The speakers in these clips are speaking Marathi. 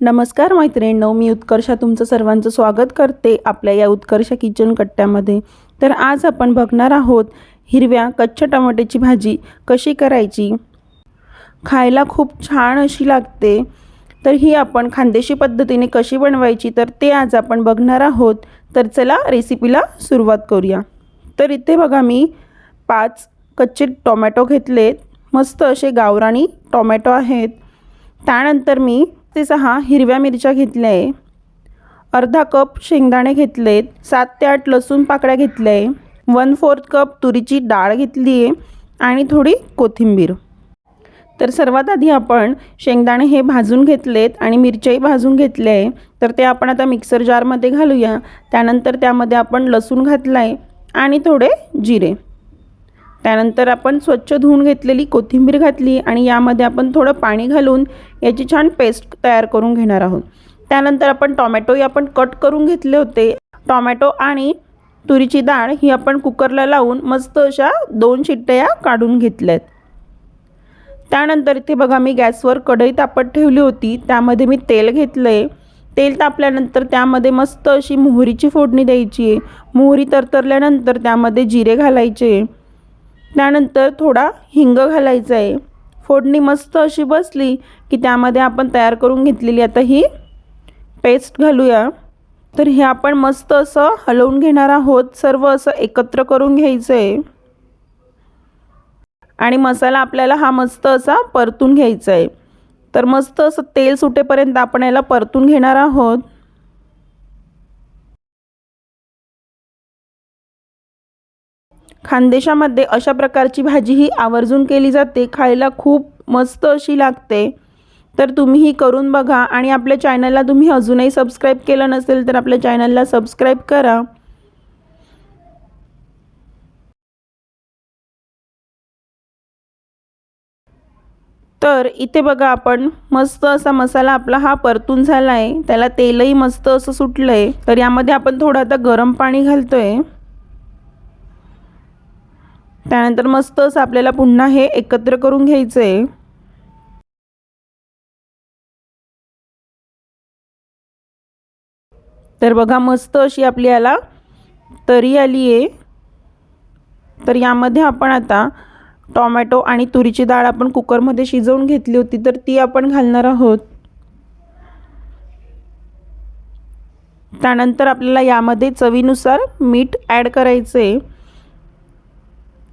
नमस्कार मैत्रिणींनो मी उत्कर्षा तुमचं सर्वांचं स्वागत करते आपल्या या उत्कर्ष किचन कट्ट्यामध्ये. तर आज आपण बघणार आहोत हिरव्या कच्च्या टमाट्याची भाजी कशी करायची? खायला खूप छान अशी लागते. तर ही आपण खानदेशी पद्धतीने कशी बनवायची तर ते आज आपण बघणार आहोत. तर चला रेसिपीला सुरुवात करूया. तर इथे बघा मी पाच कच्चे टोमॅटो घेतलेत. मस्त असे गावराणी टोमॅटो आहेत. त्यानंतर मी ते सहा हिरव्या मिरच्या घेतल्या आहे. अर्धा कप शेंगदाणे घेतलेत. सात ते आठ लसूण पाकळ्या घेतल्या आहे. वन फोर्थ कप तुरीची डाळ घेतली आहे आणि थोडी कोथिंबीर. तर सर्वात आधी आपण शेंगदाणे हे भाजून घेतलेत आणि मिरच्याही भाजून घेतल्या आहे. तर ते आपण आता मिक्सर जारमध्ये घालूया. त्यानंतर त्यामध्ये आपण लसूण घातला आहे आणि थोडे जिरे. त्यानंतर आपण स्वच्छ धुवून घेतलेली कोथिंबीर घातली आणि यामध्ये आपण थोडं पाणी घालून याची छान पेस्ट तयार करून घेणार आहोत. त्यानंतर आपण टॉमॅटोही आपण कट करून घेतले होते. टॉमॅटो आणि तुरीची डाळ ही आपण कुकरला लावून मस्त अशा दोन शिट्ट्या काढून घेतल्या आहेत त्यानंतर इथे बघा मी गॅसवर कढई तापत ठेवली होती. त्यामध्ये मी तेल घेतलं आहे तेल तापल्यानंतर त्यामध्ये मस्त अशी मोहरीची फोडणी द्यायची. आहे मोहरी तरतरल्यानंतर त्यामध्ये जिरे घालायचे. त्यानंतर थोडा हिंग घालायचा आहे फोडणी मस्त अशी बसली की त्यामध्ये आपण तयार करून घेतलेली आता ही पेस्ट घालूया. तर हे आपण मस्त असं हलवून घेणार आहोत. सर्व असं एकत्र करून घ्यायचं आहे आणि मसाला आपल्याला हा मस्त असा परतून घ्यायचा आहे तर मस्त असं तेल सुटेपर्यंत आपण याला परतून घेणार आहोत. खानदेशामध्ये अशा प्रकारची भाजी ही आवर्जून केली जाते खायला खूप मस्त अशी लागते. तर तुम्हीही करून बघा आणि आपल्या चॅनलला तुम्ही अजूनही सबस्क्राईब केलं नसेल तर आपल्या चॅनलला सबस्क्राईब करा. तर इथे बघा आपण मस्त असा मसाला आपला हा परतून झाला आहे त्याला तेलही मस्त असं सुटलं आहे तर यामध्ये आपण थोडं आता गरम पाणी घालतो आहे त्यानंतर मस्त असं आपल्याला पुन्हा हे एकत्र करून घ्यायचं आहे तर बघा मस्त अशी आपली याला तरी आली आहे तर यामध्ये आपण आता टॉमॅटो आणि तुरीची डाळ आपण कुकरमध्ये शिजवून घेतली होती तर ती आपण घालणार आहोत. त्यानंतर आपल्याला यामध्ये चवीनुसार मीठ ॲड करायचं आहे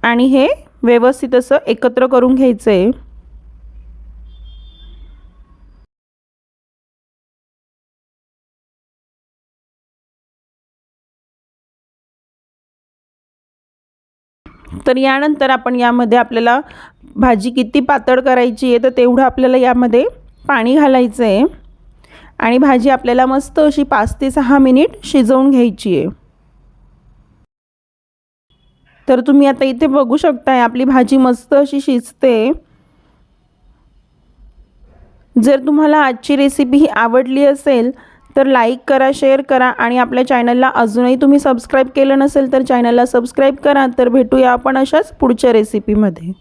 आणि हे व्यवस्थित असं एकत्र करून घ्यायचं आहे तर यानंतर आपण यामध्ये आपल्याला भाजी किती पातळ करायची आहे तर तेवढं आपल्याला यामध्ये पाणी घालायचं आहे आणि भाजी आपल्याला मस्त अशी पाच ते सहा मिनिट शिजवून घ्यायची आहे. तर तुम्ही आता इथे बघू शकताय आपली भाजी मस्त अशी शिजते. जर तुम्हाला आजची रेसिपी ही आवडली असेल तर लाईक करा शेअर करा आणि आपल्या चॅनलला अजूनही तुम्ही सबस्क्राईब केलं नसेल तर चॅनलला सबस्क्राईब करा. तर भेटूया आपण अशाच पुढच्या रेसिपीमध्ये